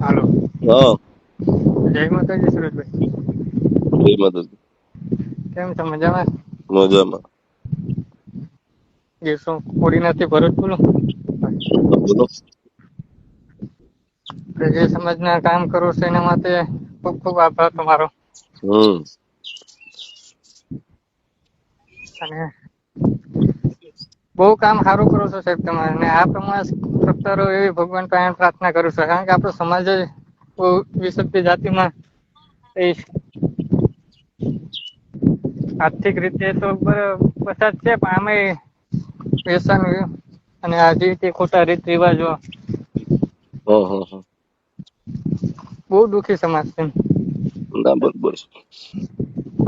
હાલો હા જય માતાજી સુરજભાઈ જય માતાજી કેમ છો મજામાં મજામાં શું કોડીનાથી ભરત બોલું બોલો જે સમાજના કામ કરો છો એના માટે ખૂબ ખૂબ આભાર તમારો હમ અને બહુ કામ સારું કરો છો સાહેબ તમારે અને આ પ્રમાણે સત્તરો એવી ભગવાન પાસે પ્રાર્થના કરું છું. કારણ કે આપણો સમાજ જ બહુ વિશક્તિ જાતિમાં આર્થિક રીતે તો પસાર પછાત છે પણ આમાં વ્યસન અને આ રીતે ખોટા રીત રિવાજો. બહુ દુઃખી સમાજ છે. બરાબર.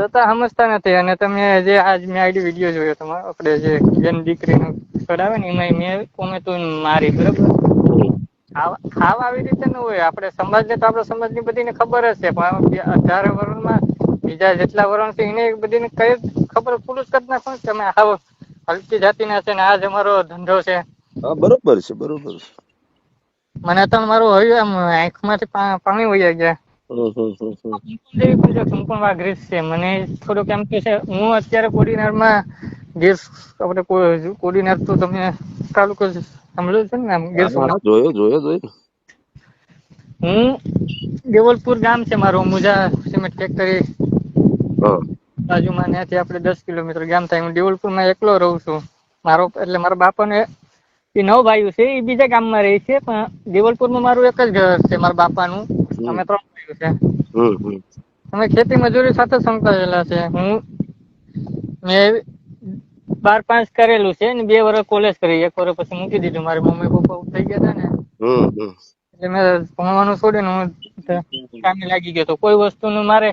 છતાં સમજતા નથી. અને તમે જે આજ મેં આઈડી વીડિયો જોયો તમારો આપણે જે બેન દીકરીનો ચડાવે ને એમાં મેં કોમે તો મારી બરાબર. આવ આવ રીતે ન હોય. આપણે સમાજને તો આપણે સમાજની બધીને ખબર જ છે પણ અઢાર વર્ષમાં બીજા જેટલા વર્ષ છે એને બધીને કઈ ખબર પૂરું જ કરી નાખો ને કે તમે આવો હલકી જાતિના છે ને આજ અમારો ધંધો છે. હા બરોબર છે બરોબર છે. મને તો મારું હોય આમ આંખમાંથી પાણી વહી ગયા. દેવી પૂજક હું પણ વાઘરીશ છે. મને થોડુંક એમ કે છે હું અત્યારે કોડીનારમાં ગીર આપણે કોડીનાર તો તમે તાલુકો સાંભળ્યો છે ને આમ ગીર જોયો જોયો જોયો. હું દેવલપુર ગામ છે મારું મુજા સિમેન્ટ ફેક્ટરી બાજુમાં ત્યાંથી આપણે દસ કિલોમીટર ગામ થાય. હું દેવલપુરમાં એકલો રહું છું. મારો એટલે મારા બાપાને એ નવ ભાઈઓ છે એ બીજા ગામમાં રહે છે પણ દેવલપુરમાં મારું એક જ ઘર છે મારા બાપાનું. અમે ત્રણ ભાઈઓ છે. અમે ખેતી મજૂરી સાથે સંકળાયેલા છે. હું મેં બાર પાંચ કરેલું છે ને બે વર્ષ કોલેજ કરી. એક વર્ષ પછી મૂકી દીધું. મારા મમ્મી પપ્પા થઈ ગયા હતા ને. એટલે મેં ભણવાનું છોડીને હું કામે લાગી ગયો તો કોઈ વસ્તુનું મારે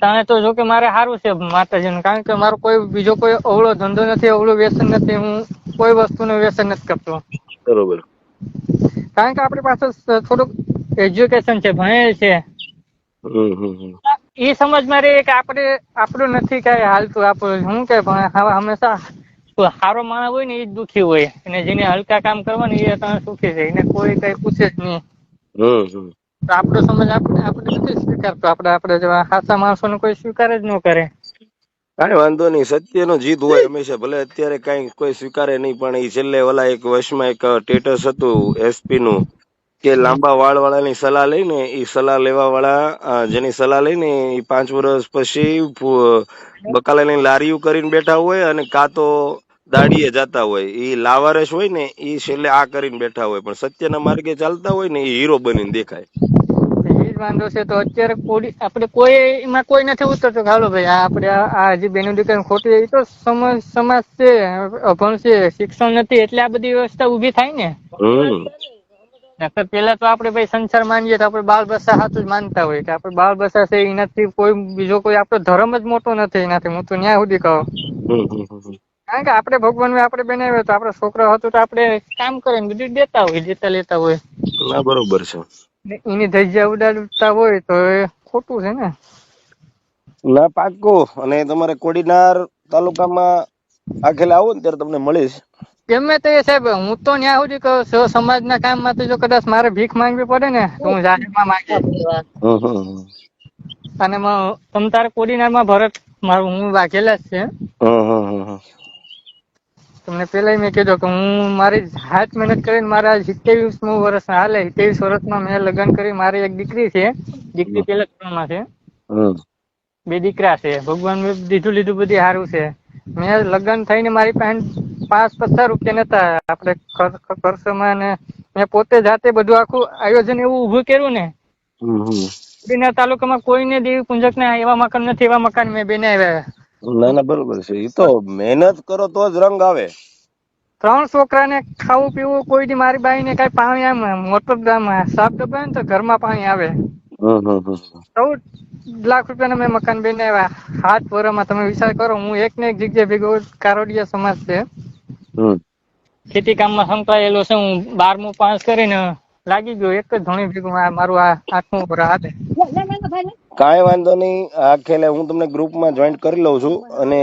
તાણે તો જો કે મારે સારું છે માતાજીનું કારણ કે મારો કોઈ બીજો કોઈ અવળો ધંધો નથી અવળું વ્યસન નથી. હું કોઈ વસ્તુનું વ્યસન નથી કરતો. બરોબર. કારણ કે આપણી પાસે થોડુંક એજ્યુકેશન છે ભણેલ છે. એ સમજમાં રહે કે આપણે આપણું નથી કઈ હાલતું આપણું શું કે હંમેશા સારો માણસ હોય ને એ જ દુઃખી હોય. અને જેને હલકા કામ કરવાનું એ અત્યારે સુખી છે એને કોઈ કઈ પૂછે જ નહીં. તો આપણો સમજ આપણે આપણે નથી સ્વીકારતો. આપણે આપણે જેવા સાચા માણસોને કોઈ સ્વીકાર જ ન કરે. કઈ વાંધો નહીં સત્યનો જીત હોય હંમેશા ભલે અત્યારે કઈ કોઈ સ્વીકારે નહીં પણ એ છેલ્લે ઓલા એક વર્ષમાં એક સ્ટેટસ હતું એસપી નું. કે લાંબા વાળ વાળાની સલાહ લઈને એ સલાહ લેવા વાળા જેની સલાહ લઈને એ પાંચ વર્ષ પછી બકાલાની લારીઓ કરીને બેઠા હોય અને કાં તો દાડીએ જતા હોય. એ લાવારસ હોય ને એ છેલ્લે આ કરીને બેઠા હોય. પણ સત્યના માર્ગે ચાલતા હોય ને એ હીરો બનીને દેખાય. વાંધો છે. તો અત્યારે કોઈ આપણે કોઈ એમાં કોઈ નથી ઉતરતો હાલો ભાઈ આ આપણે આ હજી બેનું દીકરી ખોટી એ તો સમાજ સમાજ છે અભણ છે શિક્ષણ નથી એટલે આ બધી વ્યવસ્થા ઊભી થાય ને? નકર પેલા તો આપણે ભાઈ સંસાર માનીએ તો આપણે બાળ બચ્ચા સાચું જ માનતા હોય. કે આપણે બાળ બચ્ચા છે એનાથી કોઈ બીજો કોઈ આપણો ધર્મ જ મોટો નથી એનાથી. હું તો ન્યાય સુધી કહું. કારણ કે આપણે ભગવાન આપણે બનાવ્યો તો આપણો છોકરો હતો તો આપણે કામ કરે ને બધું દેતા હોય દેતા લેતા હોય. ના બરોબર છે. એની ધજ્જા ઉડાડતા હોય તો એ ખોટું છે ને. ના પાક્કું. અને તમારે કોડીનાર તાલુકામાં આખેલા આવો ને ત્યારે તમને મળીશ. ગમે તે સાહેબ હું તો ન્યા સુધી કહું સમાજના કામમાં તો જો કદાચ મારે ભીખ માંગવી પડે ને તો હું જાહેરમાં માંગી હમ હમ હમ. અને મ- તમ તારે કોડીનારમાં ભરત મારું હું વાઘેલા જ છે. તમને પેલા મેં કીધું કે હું મારી હાથ મહેનત કરીને મારા સિત્તેવીસમું વર્ષ હાલે સિત્તેવીસ વર્ષમાં મેં લગ્ન કરી મારી એક દીકરી છે દીકરી પેલા ધોરણમાં છે. બે દીકરા છે ભગવાન મેં દીધું લીધું બધી સારું છે. મેં લગ્ન થઈને મારી પાસે પાંચ પચાસ રૂપિયા નતા આપણે ખર- ખર્ચમાં ને મેં પોતે જાતે બધું આખું આયોજન એવું ઊભું કર્યું ને. બીના તાલુકામાં કોઈને દેવી પૂંજક ને એવા મકાન નથી એવા મકાન મેં બનાવ્યા ના ના બરોબર છે. એ તો મહેનત કરો તો જ રંગ આવે. ત્રણ છોકરાને ખાવું પીવું કોઈ દી મારી બાઈ ને કઈ પાણી આમ મોટો સાફ ડબ્બા ને તો ઘરમાં પાણી આવે. ચૌદ લાખ રૂપિયા મેં મકાન બનાવ્યા હાથ વર્ષમાં તમે વિચાર કરો હું એક ને એક જગ્યાએ ભેગો કારોડિયા સમાજ છે. ખેતી કામમાં સંકળાયેલો છે હું બારમું પાસ કરીને લાગી ગયો એક જ ધોણી ભેગું આ મારું આ આઠમું વર્ષ હાથે કાંઈ વાંધો નહીં આખેલે હું તમને ગ્રુપમાં જોઈન્ટ કરી લઉં છું અને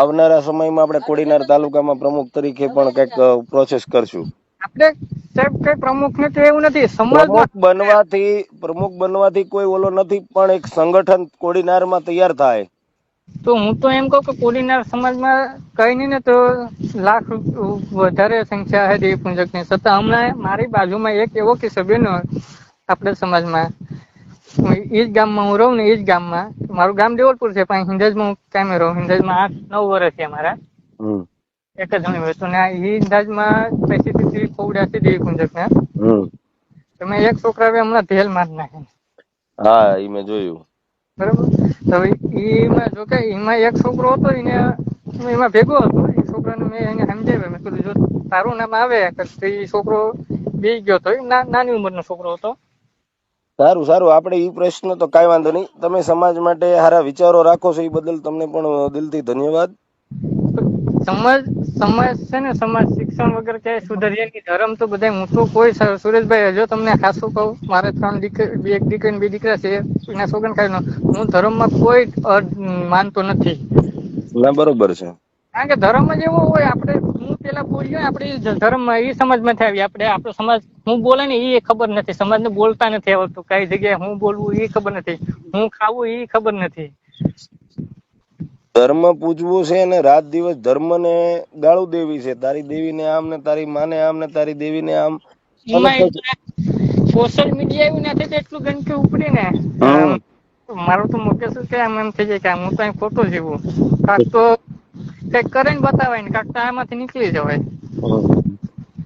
આવનારા સમયમાં આપણે કોડીનાર તાલુકામાં પ્રમુખ તરીકે પણ કંઈક પ્રોસેસ કરશું. આપણે સાહેબ કઈ પ્રમુખ ને એવું નથી પ્રમુખ બનવાથી પ્રમુખ બનવાથી કોઈ ઓલો નથી પણ એક સંગઠન કોડીનારમાં તૈયાર થાય. તો હું તો એમ કહું કે કોડીનાર સમાજમાં કઈ નહીં ને તો લાખ વધારે સંખ્યા છે દેવી પૂંજકની છતાં હમણાં મારી બાજુમાં એક એવો કિસ્સો બન્યો આપણે સમાજમાં. એ જ ગામમાં હું રહું ને એ જ ગામમાં. મારું ગામ દેવલપુર છે પણ હિંદજમાં હું કામે રહું. હિંદજમાં આઠ નવ વર્ષ છે મારા. એક જ જણી હોય તો ને એ હિંદજમાં સ્પેસિફિકલી ફોવડા છે દેવી પૂજક ને તમે એક છોકરા હમણાં ભેલ માર નાખે. હા એ મેં જોયું. બરાબર? હવે એમાં જો કે એમાં એક છોકરો હતો, એને એમાં ભેગો હતો. એ છોકરાને મેં એને સમજાવ્યો. મેં કીધું, જો તારું નામ આવે તો એ છોકરો બે ગયો હતો નાની ઉંમરનો છોકરો હતો. સારું સારું. આપણે એ પ્રશ્ન તો કાંઈ વાંધો નહીં. તમે સમાજ માટે સારા વિચારો રાખો છો એ બદલ તમને પણ દિલથી ધન્યવાદ. સમાજ સમાજ છે ને સમાજ શિક્ષણ વગર ક્યાંય સુધરીએ નહીં. ધર્મ તો બધા હું તો કોઈ સુરેશભાઈ જો તમને ખાસું કહું. મારે ત્રણ દીકરી એક દીકરી ને બે દીકરા છે. એના સોગન ખાઈ હું ધર્મમાં કોઈ માનતો નથી. ના બરોબર છે. કારણ કે ધર્મ જ એવો હોય. આપણે હું પેલા બોલ્યો ને આપણે ધર્મ ધર્મમાં એ સમાજમાંથી આવી આપણે આપણો સમાજ હું બોલે ને એ ખબર નથી. સમાજને બોલતા નથી આવડતું. કઈ જગ્યાએ હું બોલવું એ ખબર નથી. હું ખાવું એ ખબર નથી. ધર્મ પૂજવું છે ને રાત દિવસ ધર્મ ને ગાળું દેવી છે. તારી દેવી ને આમ ને તારી માને આમ ને તારી દેવી ને આમ સોશિયલ મીડિયા એવું નથી એટલું ગંદકી ઉપડી ને. મારું તો મુકેશ શું કે આમ એમ થઈ જાય કે હું તો અહીં ખોટો જીવું. કાંક તો કંઈક કરીને બતાવાય ને કાંક તો આમાંથી નીકળી જવાય.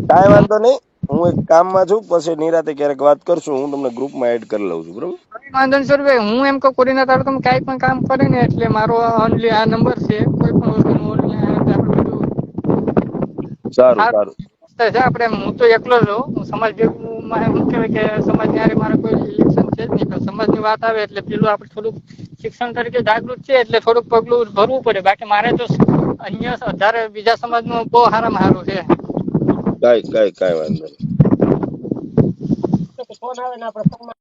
કાંઈ વાંધો નહીં. હું એક કામમાં છું પછી નિરાતે ક્યારેક વાત કરશું. હું તમને ગ્રુપમાં એડ કરી લઉં છું. બરોબર? વાંધો નહીં સર હું એમ કહું કોડીના તારો તમે કાંઈ પણ કામ કરે ને એટલે મારો ઓનલી આ નંબર છે કોઈ પણ વસ્તુનું સારું સારું. આપણે હું તો એકલો જ હું સમાજ ભેગું માં શું કહેવાય કે સમાજ ત્યારે મારે કોઈ ઇલેક્શન છે જ નહીં પણ સમાજની વાત આવે એટલે પેલું આપણે થોડુંક શિક્ષણ તરીકે જાગૃત છે એટલે થોડુંક પગલું ભરવું પડે. બાકી મારે તો અન્ય વધારે બીજા સમાજનું બહુ સારામાં સારું છે. કાંઈ કાંઈ કાંઈ વાંધો નહીં. ફોન આવે ને આપણે